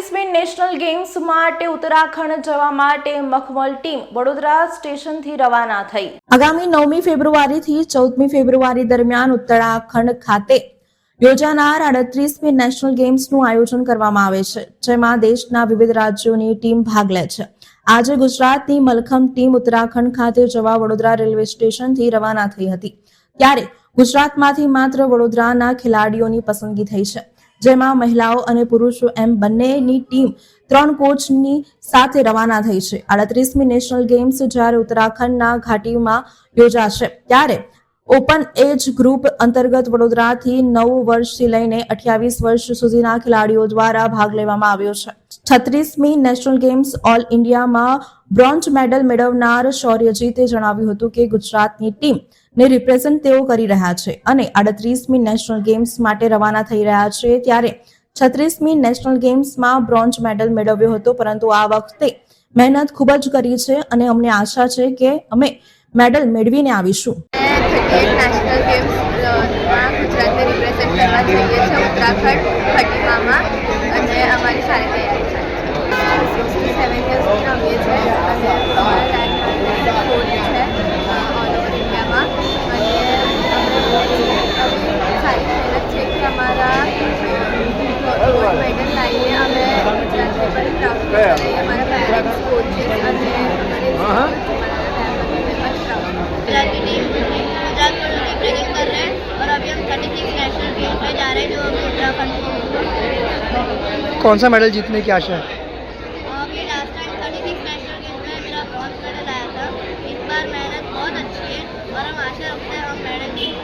આડત્રીસમી national games માટે ઉત્તરાખંડ જવા માટે મખમલ ટીમ વડોદરા સ્ટેશનથી રવાના થઈ. આગામી નવમી ફેબ્રુઆરીથી ચૌદમી ફેબ્રુઆરી દરમિયાન ઉત્તરાખંડ ખાતે યોજાનાર આડત્રીસમી નેશનલ ગેમ્સનું આયોજન કરવામાં આવે છે, જેમાં દેશના વિવિધ રાજ્યોની ટીમ ભાગ લે છે. આજે ગુજરાતની મલખમ ટીમ ઉત્તરાખંડ ખાતે જવા વડોદરા રેલવે સ્ટેશનથી રવાના થઈ હતી, ત્યારે ગુજરાતમાંથી માત્ર વડોદરાના ખેલાડીઓની પસંદગી થઈ છે. જેમાં મહિલાઓ અને પુરુષો એમ બંનેની ટીમ ત્રણ કોચની સાથે રવાના થઈ છે. આડત્રીસમી નેશનલ ગેમ્સ જ્યારે ઉત્તરાખંડના ઘાટીમાં યોજાશે, ત્યારે ઓપન એજ ગ્રુપ અંતર્ગત વડોદરાથી નવ વર્ષથી લઈને અઠ્યાવીસ વર્ષ સુધીના ખેલાડીઓ દ્વારા ભાગ લેવામાં આવ્યો છે. છત્રીસમી નેશનલ ગેમ્સ ઓલ ઇન્ડિયામાં બ્રોન્ઝ મેડલ મેળવનાર શૌર્યજીતે જણાવ્યું હતું કે ગુજરાતની ટીમ ને રિપ્રેઝન્ટ તેઓ કરી રહ્યા છે અને આડત્રીસમી નેશનલ ગેમ્સ માટે રવાના થઈ રહ્યા છે ત્યારે છત્રીસમી નેશનલ ગેમ્સમાં બ્રોન્ઝ મેડલ મેળવ્યો હતો, પરંતુ આ વખતે મહેનત ખૂબ જ કરી છે અને અમને આશા છે કે અમે મેડલ મેળવીને આવીશું. મેં થર્ટી એટ નેશનલ ગેમ્સમાં ગુજરાતને રિપ્રેઝેન્ટ કરવા જઈએ છીએ ઉત્તરાખંડ ખટીમામાં અને અમારી સારી તૈયારી થાય સિક્સટી સેવન યર્સની રમીએ છીએ અને અમારા કોચ છે ઓલ ઓવર ઇન્ડિયામાં અને સારી મહેનત છે કે અમારા ગોલ્ડ મેડલ લાવીને અમે ગુજરાતને પણ પ્રાઉડ કરીએ અમારા પેરેન્ટ્સ કોચિસ અને અમારી ફેમિલીને પણ પ્રાઉડ ગુજરાતી ટીમ जा रहे हैं जो कौन सा मेडल जीतने की आशा है? लास्ट टाइम गेम में मेरा आया था। इस बार मेहनत बहुत अच्छी है और हम आशा रखते हैं हम मेडल जीत